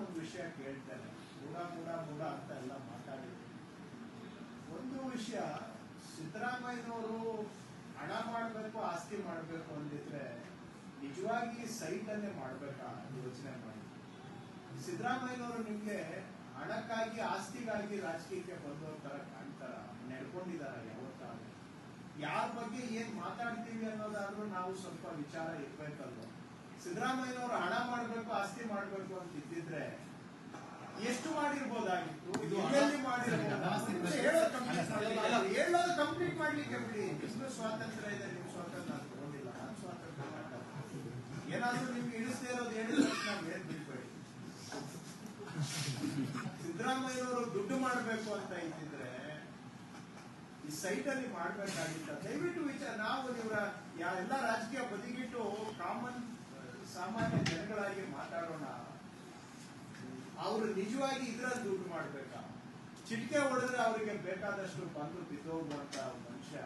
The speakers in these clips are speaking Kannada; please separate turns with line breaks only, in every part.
ಒಂದು ವಿಷಯ ಕೇಳ್ತಾರೆ ಮೂಡ ಮೂಡ ಮೂಡ ಅಂತ ಎಲ್ಲ ಮಾತಾಡಿದ್ರು. ಒಂದು ವಿಷಯ, ಸಿದ್ದರಾಮಯ್ಯನವರು ಹಣ ಮಾಡಬೇಕು, ಆಸ್ತಿ ಮಾಡಬೇಕು ಅಂದಿದ್ರೆ ನಿಜವಾಗಿ ಸೈಟ್ ಅನ್ನೇ ಮಾಡ್ಬೇಕಾ ಯೋಚನೆ ಮಾಡಿ ಸಿದ್ದರಾಮಯ್ಯನವರು ನಿಮ್ಗೆ ಹಣಕ್ಕಾಗಿ, ಆಸ್ತಿಗಾಗಿ ರಾಜಕೀಯಕ್ಕೆ ಬಂದವ್ರ ತರ ಕಾಣ್ತಾರ, ನಡ್ಕೊಂಡಿದಾರ ಯಾವತ್ತಾದ್ರು. ಯಾರ ಬಗ್ಗೆ ಏನ್ ಮಾತಾಡ್ತೀವಿ ಅನ್ನೋದಾದ್ರೂ ನಾವು ಸ್ವಲ್ಪ ವಿಚಾರ ಇರ್ಬೇಕಲ್ವ? ಸಿದ್ದರಾಮಯ್ಯನವರು ಹಣ ಮಾಡಬೇಕು ಆಸ್ತಿ ಮಾಡಬೇಕು ಅಂತ ಇದ್ದಿದ್ರೆ ಎಷ್ಟು ಮಾಡಿರ್ಬೋದಾಗಿತ್ತು? ಹೇಳೋದು. ಕಂಪ್ಲೀಟ್ ಮಾಡ್ಲಿಕ್ಕೆ ಬಿಡಿ. ನಿಮ್ಗೂ ಸ್ವಾತಂತ್ರ್ಯ ಇದೆ ನಿಮ್ ಸ್ವಾತಂತ್ರ್ಯ ಅಂತ ನಾನು ಸ್ವಾತಂತ್ರ್ಯ. ಏನಾದ್ರೂ ನಿಮ್ಗೆ ಇಳಿಸದೇ ಇರೋದು ಹೇಳಿದ್ರೆ ತಕ್ಷಣ ಮೇಲ್ ಬಿಡ್ಬೇಡಿ. ಸಿದ್ದರಾಮಯ್ಯವರು ದುಡ್ಡು ಮಾಡಬೇಕು ಅಂತ ಇದ್ದಿದ್ರೆ ಈ ಸೈಟ್ ಅಲ್ಲಿ ಮಾಡ್ಬೇಕಾಗಿತ್ತ. ದಯವಿಟ್ಟು ವಿಚಾರ ನಾವು ಇವರ ಎಲ್ಲ ರಾಜಕೀಯ ಬದಿಗಿಟ್ಟು ಸಾಮಾನ್ಯ ಜನಗಳಾಗಿ ಮಾತಾಡೋಣ. ಅವರು ನಿಜವಾಗಿ ಇದ್ರಲ್ಲಿ ದುಡ್ಡು ಮಾಡ್ಬೇಕಾ? ಚಿಟಿಕೆ ಹೊಡೆದ್ರೆ ಅವರಿಗೆ ಬೇಕಾದಷ್ಟು ಬಂದು ಬಿದ್ದೋಗುವಂತ ಮನುಷ್ಯ.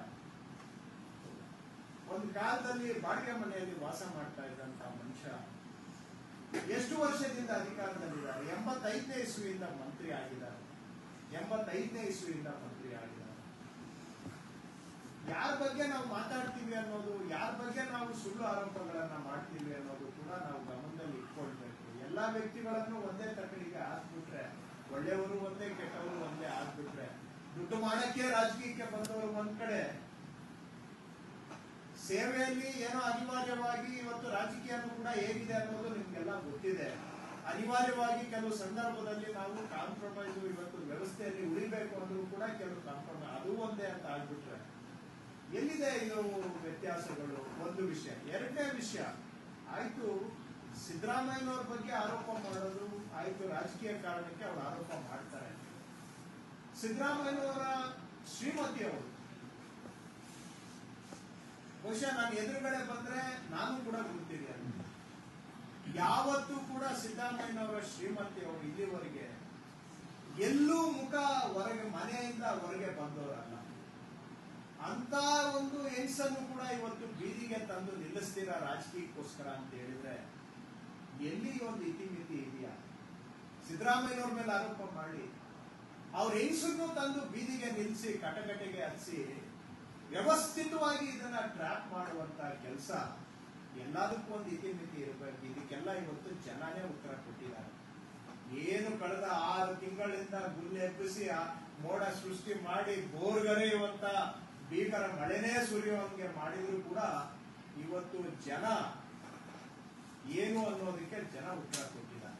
ಒಂದು ಕಾಲದಲ್ಲಿ ಬಾಡಿಗೆ ಮನೆಯಲ್ಲಿ ವಾಸ ಮಾಡ್ತಾ ಇದ್ದಂತ ಮನುಷ್ಯ. ಎಷ್ಟು ವರ್ಷದಿಂದ ಅಧಿಕಾರದಲ್ಲಿದ್ದಾರೆ? ಎಂಬತ್ತೈದನೇ ಇಸ್ವಿಯಿಂದ ಮಂತ್ರಿ ಆಗಿದ್ದಾರೆ. ಎಂಬತ್ತೈದನೇ ಇಸ್ವಿಯಿಂದ ಮಂತ್ರಿ ಆಗಿದ್ದಾರೆ. ಯಾರ ಬಗ್ಗೆ ನಾವು ಮಾತಾಡ್ತೀವಿ ಅನ್ನೋದು ಯಾರ ಬಗ್ಗೆ ನಾವು ಸುಳ್ಳು ಆರೋಪಗಳನ್ನ ಮಾಡ್ತೀವಿ ಅನ್ನೋದು ಕೂಡ ನಾವು ಗಮನದಲ್ಲಿ ಇಟ್ಕೊಳ್ಬೇಕು. ಎಲ್ಲಾ ವ್ಯಕ್ತಿಗಳನ್ನು ಒಂದೇ ತಕಡಿಗೆ ಹಾಕ್ಬಿಟ್ರೆ, ಒಳ್ಳೆಯವರು ಒಂದೇ, ಕೆಟ್ಟವರು ಒಂದೇ ಆಗ್ಬಿಟ್ರೆ, ದುಡ್ಡು ಮಾಡಕ್ಕೆ ರಾಜಕೀಯಕ್ಕೆ ಬಂದವರು ಒಂದ್ ಕಡೆ, ಸೇವೆಯಲ್ಲಿ ಏನೋ ಅನಿವಾರ್ಯವಾಗಿ ಇವತ್ತು ರಾಜಕೀಯನೂ ಕೂಡ ಹೇಗಿದೆ ಅನ್ನೋದು ನಿಮ್ಗೆಲ್ಲ ಗೊತ್ತಿದೆ. ಅನಿವಾರ್ಯವಾಗಿ ಕೆಲವು ಸಂದರ್ಭದಲ್ಲಿ ನಾವು ಕಾಂಪ್ರಮೈಸ್ ಇವತ್ತು ವ್ಯವಸ್ಥೆಯಲ್ಲಿ ಉಳಿಬೇಕು ಅಂದ್ರೂ ಕೂಡ ಕೆಲವು ಕಾಂಪ್ರಮೈಸ್ ಅದು ಒಂದೇ ಅಂತ ಆಗ್ಬಿಟ್ರೆ ಎಲ್ಲಿದೆ ಇನ್ನು ವ್ಯತ್ಯಾಸಗಳು? ಒಂದು ವಿಷಯ. ಎರಡನೇ ವಿಷಯ, ಆಯ್ತು, ಸಿದ್ದರಾಮಯ್ಯನವ್ರ ಬಗ್ಗೆ ಆರೋಪ ಮಾಡೋದು ಆಯ್ತು ರಾಜಕೀಯ ಕಾರಣಕ್ಕೆ ಅವರು ಆರೋಪ ಮಾಡ್ತಾರೆ. ಸಿದ್ದರಾಮಯ್ಯನವರ ಶ್ರೀಮತಿ ಅವರು. ಬಹುಶಃ ನಾನು ಎದುರುಗಡೆ ಬಂದ್ರೆ ನಾನು ಕೂಡ ಗೊತ್ತಿದೆ ಯಾವತ್ತೂ ಕೂಡ ಸಿದ್ದರಾಮಯ್ಯನವರ ಶ್ರೀಮತಿ ಅವರು ಇಲ್ಲಿವರೆಗೆ ಎಲ್ಲೂ ಮುಖ ಹೊರಗೆ, ಮನೆಯಿಂದ ಹೊರಗೆ ಬಂದವರಲ್ಲ. ಅಂತ ಒಂದು ಹೆಂಗಸನ್ನು ಕೂಡ ಇವತ್ತು ಬೀದಿಗೆ ತಂದು ನಿಲ್ಲಿಸ್ತೀರ ರಾಜಕೀಯಕ್ಕೋಸ್ಕರ ಅಂತ ಹೇಳಿದ್ರೆ, ಎಲ್ಲಿ ಒಂದು ಇತಿಮಿತಿ ಇದೆಯಾ? ಸಿದ್ದರಾಮಯ್ಯನವ್ರ ಮೇಲೆ ಆರೋಪ ಮಾಡಿ, ಅವ್ರ ಹೆಂಗಸನ್ನು ತಂದು ಬೀದಿಗೆ ನಿಲ್ಲಿಸಿ ಕಟಕಟೆಗೆ ಹಚ್ಚಿ ವ್ಯವಸ್ಥಿತವಾಗಿ ಇದನ್ನ ಟ್ರ್ಯಾಪ್ ಮಾಡುವಂತ ಕೆಲಸ, ಎಲ್ಲದಕ್ಕೂ ಒಂದು ಇತಿಮಿತಿ ಇರಬೇಕು. ಇದಕ್ಕೆಲ್ಲ ಇವತ್ತು ಜನನೇ ಉತ್ತರ ಕೊಟ್ಟಿದ್ದಾರೆ. ಏನು ಕಳೆದ ಆರು ತಿಂಗಳಿಂದ ಗುಲ್ಲೆ ಎಬ್ಬಿಸಿ ಮೋಡ ಸೃಷ್ಟಿ ಮಾಡಿ ಬೋರ್ಗರೆಯುವಂತ ಭೀಕರ ಮಳೆನೇ ಸುರಿಯುವಂಗೆ ಮಾಡಿದ್ರು ಕೂಡ ಇವತ್ತು ಜನ ಏನು ಅನ್ನೋದಕ್ಕೆ ಜನ ಉತ್ತರ ಕೊಟ್ಟಿದ್ದಾರೆ.